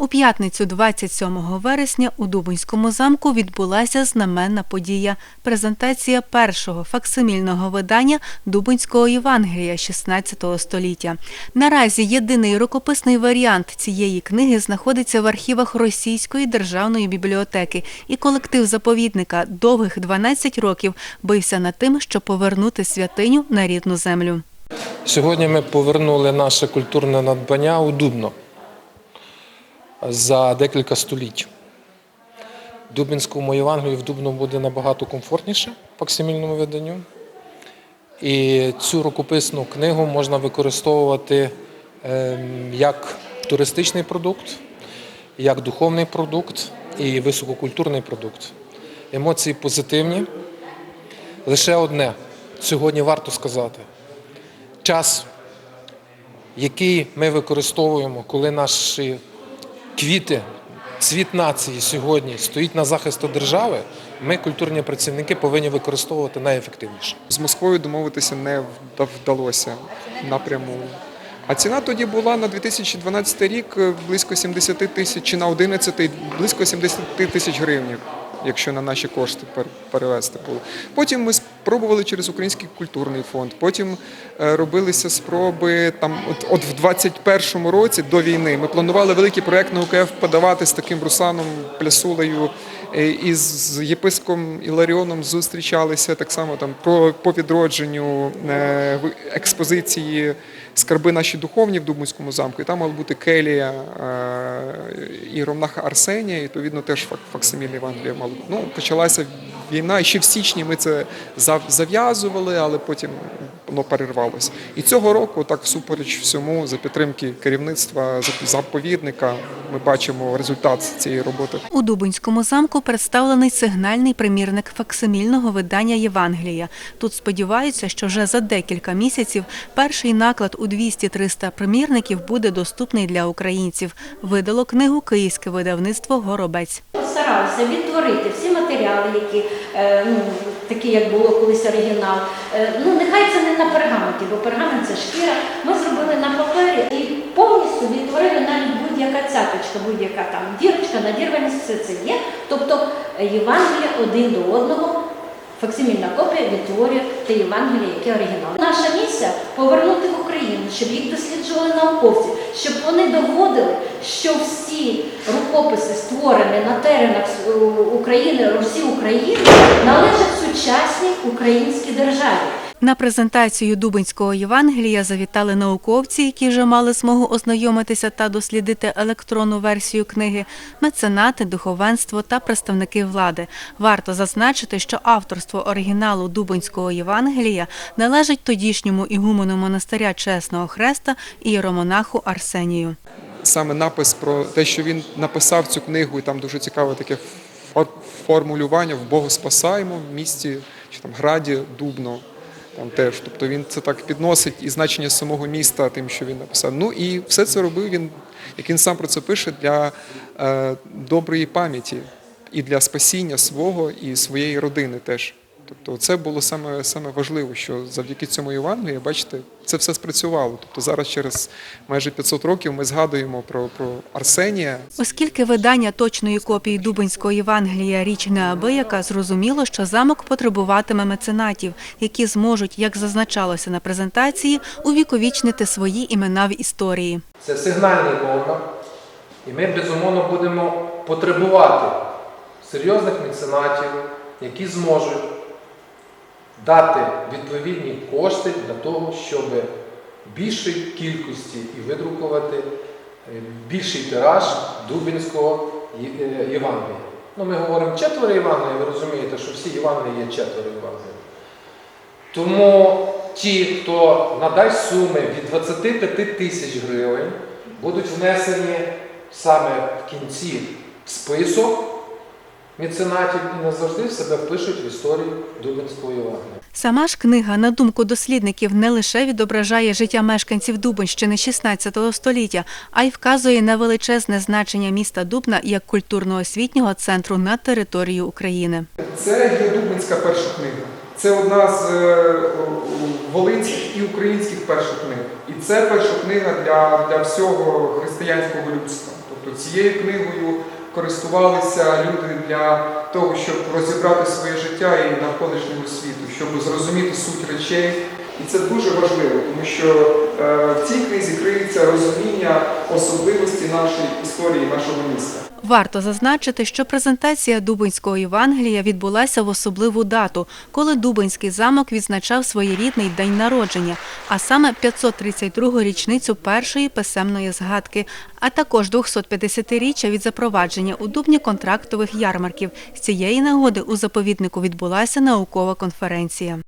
У п'ятницю, 27 вересня, у Дубинському замку відбулася знаменна подія – презентація першого факсимільного видання Дубинського Євангелія 16 століття. Наразі єдиний рукописний варіант цієї книги знаходиться в архівах Російської державної бібліотеки, і колектив заповідника довгих 12 років бився над тим, щоб повернути святиню на рідну землю. Сьогодні ми повернули наше культурне надбання у Дубно за декілька століть. Дубінському Євангелію в Дубно буде набагато комфортніше по факсимільному виданню. І цю рукописну книгу можна використовувати ем, як туристичний продукт, як духовний продукт і висококультурний продукт. Емоції позитивні. Лише одне сьогодні варто сказати час, який ми використовуємо, коли наші квіти, цвіт нації сьогодні стоїть на захисту держави, ми, культурні працівники, повинні використовувати найефективніше. З Москвою домовитися не вдалося напряму. А ціна тоді була на 2012 рік е, близько 70 тисяч, чи на 11 близько 70 тисяч гривень, якщо на наші кошти пер- перевести було. Потім ми спробували через Український культурний фонд. Потім е, робилися спроби там, от, от в 21-му році до війни. Ми планували великий проект на УКФ подавати з таким Русланом Плясулею е, і з єпископом Іларіоном зустрічалися так само там про по відродженню е, експозиції скарби наші духовні в Дубинському замку. І там мала бути келія і ромнаха Арсенія, і відповідно теж фак- факсиміль Євангелія бути. Ну, почалася війна, і ще в січні ми це зав- зав'язували, але потім воно перервалося. І цього року, так всупереч всьому, за підтримки керівництва зап- заповідника, ми бачимо результат цієї роботи. У Дубинському замку представлений сигнальний примірник факсимільного видання Євангелія. Тут сподіваються, що вже за декілька місяців перший наклад у 200-300 примірників буде доступний для українців. Видало книгу київське видавництво Горобець. Постаралися відтворити всі матеріали, які е, ну, такі, як було колись оригінал. Е, ну, нехай це не на пергаменті, бо пергамент це шкіра. Ми зробили на папері і повністю відтворили навіть будь-яка цяточка, будь-яка там дірочка, надірваність, все це є. Тобто Євангелія один до одного. Факсимільна копія відтворює та Євангелія, яке оригінал. Наша місія повернути в Україну, щоб їх досліджували науковці, щоб вони доводили, що всі рукописи, створені на теренах України, Русі України, належать сучасній українській державі. На презентацію Дубинського Євангелія завітали науковці, які вже мали змогу ознайомитися та дослідити електронну версію книги, меценати, духовенство та представники влади. Варто зазначити, що авторство оригіналу Дубинського Євангелія належить тодішньому ігумену монастиря Чесного Хреста і ієромонаху Арсенію. саме напис про те, що він написав цю книгу, і там дуже цікаве таке фор- формулювання в Богу спасаємо в місті чи там граді Дубно. Там теж, тобто він це так підносить і значення самого міста тим, що він написав. Ну і все це робив він, як він сам про це пише, для е, доброї пам'яті і для спасіння свого і своєї родини теж. Тобто це було саме, саме важливо, що завдяки цьому Євангелію, бачите, це все спрацювало. Тобто зараз через майже 500 років ми згадуємо про, про Арсенія, Оскільки видання точної копії Дубинського Євангелія річ неабияка, зрозуміло, що замок потребуватиме меценатів, які зможуть, як зазначалося на презентації, увіковічнити свої імена в історії. Це сигнальний номер, і ми безумовно будемо потребувати серйозних меценатів, які зможуть дати відповідні кошти для того, щоб більшій кількості і видрукувати е, більший тираж Дубінського е, Євангелія. Ну, ми говоримо четверо Євангелія, ви розумієте, що всі Євангелії є четверо Євангелія. Тому ті, хто надасть суми від 25 тисяч гривень, будуть внесені саме в кінці список меценатів і назавжди себе впишуть в історію Дубинського Євангелія. Сама ж книга, на думку дослідників, не лише відображає життя мешканців Дубинщини 16 століття, а й вказує на величезне значення міста Дубна як культурно-освітнього центру на території України. Це є Дубинська перша книга. Це одна з е, волинських і українських перших книг. І це перша книга для, для всього християнського людства. Тобто цією книгою користувалися люди для того, щоб розібрати своє життя і навколишнього світу, щоб зрозуміти суть речей. І це дуже важливо, тому що е, в цій книзі криється розуміння особливості нашої історії, нашого міста. Варто зазначити, що презентація Дубинського Євангелія відбулася в особливу дату, коли Дубинський замок відзначав своєрідний день народження, а саме 532-гу річницю першої писемної згадки, а також 250-річчя від запровадження у Дубні контрактових ярмарків. З цієї нагоди у заповіднику відбулася наукова конференція.